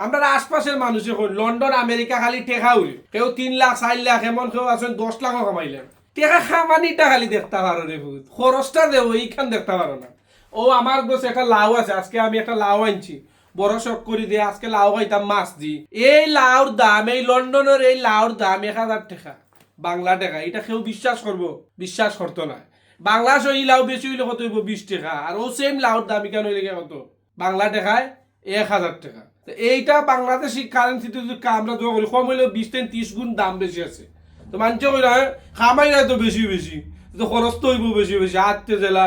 আমরা আশপাশের মানুষ এখন লন্ডন, আমেরিকা, খালি টেকা উড়ি। কেউ তিন লাখ, চার লাখ, এমন কেউ আছেন, দশ লাখও কামাইলেন। টেকা খামানিটা খালি দেখতে পারো রে বহুত খরচটা দেবো এইখান দেখতে পারো না। ও আমার গোছ একটা লাউ আছে, আজকে আমি একটা লাউ আনছি। বড় শখ করে দিয়ে আজকে লাউ খাইতাম মাছ দি। এই লাউর দাম, এই লন্ডনের এই লাউর দাম এক হাজার টাকা। বাংলা টাকা, এটা কেউ বিশ্বাস করব? বিশ্বাস করতো না। বাংলাদেশ এই লাউ বেশি হইলে কত হইব? বিশ টাকা। আর ও সেম লাউর দাম কেন হইলে কত? বাংলা টাকায় এক হাজার টাকা। তো এইটা বাংলাদেশি কারেন্সিতে যদি আমরা জমা করি, কম হইলেও বিশ থেকে ত্রিশ গুণ দাম বেশি আছে। তো মানুষ কই না, খামাই না তো বেশি বেশি। তো খরচ তো হইব বেশি বেশি আত্মীয় জেলা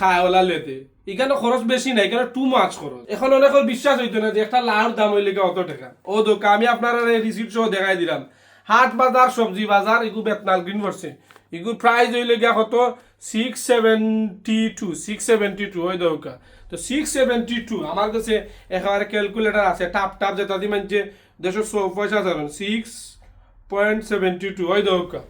খায় ওলা লেতে। এখানে খরচ বেশি নাই, এখানে টু মাছ খরচ। এখন অনেক বিশ্বাস হইতো না যে একটা লাউর দাম হইলে অত টাকা? ও দোকা আমি আপনার রিসিপ্ট সহ দেখাই দিলাম। হাট বাজার, সবজি বাজার এগু বেতনাল গ্রিন করছে এগু প্রাইস হইলে গিয়া কত? Six seventy two six seventy two ওই দৌকা তো সিক্স সেভেন্টি টু আমার কাছে একেবারে ক্যালকুলেটার আছে, টাপ টাপ যেটা দিয়ে মানছে, দেড়শো পয়সা যাবেন সিক্স পয়েন্ট সেভেন্টি টু ওই দৌকা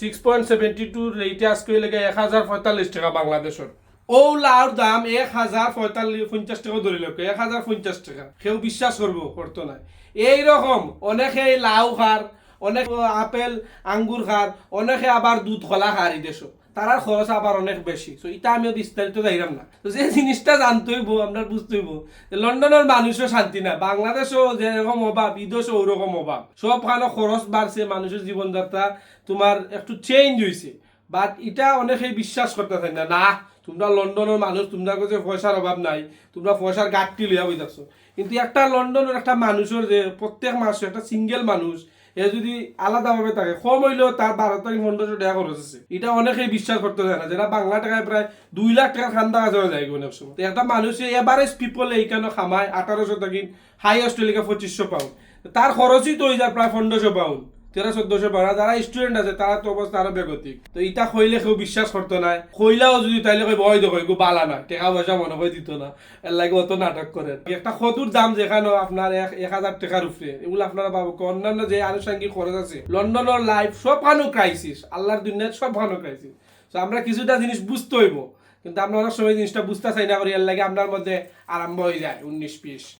সিক্স পয়েন্ট সেভেন্টি টু রেটে আজকে লেগে এক হাজার পঁয়তাল্লিশ টাকা বাংলাদেশের। ও লাউর দাম এক হাজার পঁয়তাল্লিশ, পঞ্চাশ টাকা ধরে লোক এক হাজার পঞ্চাশ টাকা। কেউ বিশ্বাস করব করতো না এইরকম অনেকে এই লাউ খার অনেক আপেল, আঙ্গুর খার অনেকে আবার দুধ কলা খার দেশও তারার খরচ আবার অনেক বেশি তো এটা আমিও বিস্তারিত যাইলাম না। তো যে জিনিসটা জানতে হইব আপনার বুঝতে হইব যে লন্ডনের মানুষও শান্তি না বাংলাদেশও যেরকম অভাব বিদেশও ওরকম অভাব সব খানো খরচ বাড়ছে মানুষের জীবনযাত্রা তোমার একটু চেঞ্জ হয়েছে বাট এটা অনেকেই বিশ্বাস করতে চাই না। না, তোমরা লন্ডনের মানুষ, তোমরা কাছে পয়সার অভাব নাই, তোমরা পয়সার গাঁটটি লইয়া বইতাছো কিন্তু, একটা লন্ডনের একটা মানুষের যে প্রত্যেক মাসে একটা সিঙ্গেল মানুষ এ যদি আলাদাভাবে থাকে, কম হইলেও তার বারো তারিখ পনেরোশো টাকা খরচ আছে। এটা অনেকেই বিশ্বাস করতে চায় না যেটা বাংলা টাকায় প্রায় দুই লাখ টাকা খান্দা কাছে যায় অনেক সময়। একটা মানুষে এভারেজ পিপল এইখানে খামায়? আঠারোশো টাকি হাই অস্ট্রেলিকা পঁচিশশো পাউন্ড তার খরচই তো হয়ে যায় প্রায় পনেরোশো পাউন্ড তেরো চোদ্দশো পারা যারা স্টুডেন্ট আছে তারা তো অবস্থা আরও বেগতিক। তো ইটা কইলে কেউ বিশ্বাস করতো না কইলাও যদি তাইলে কই ভয় দেখো এগো বালা না টাকা পয়সা মনে হয় দিত না। এর লাগে অত নাটক করে একটা খতুর দাম যেখানে আপনার এক এক হাজার টাকার উপরে এগুলো আপনারা পাবো অন্যান্য যে আনুষঙ্গিক খরচ আছে লন্ডনের লাইফ সব ভালো ক্রাইসিস আল্লাহর দুনিয়ার সব ভালো ক্রাইসিস তো আমরা কিছুটা জিনিস বুঝতে হইব। কিন্তু আমরা অনেক সময় জিনিসটা বুঝতে চাই না করি এর লাগে আপনার মধ্যে আরম্ভ হয়ে যায়, উনিশ বিশ।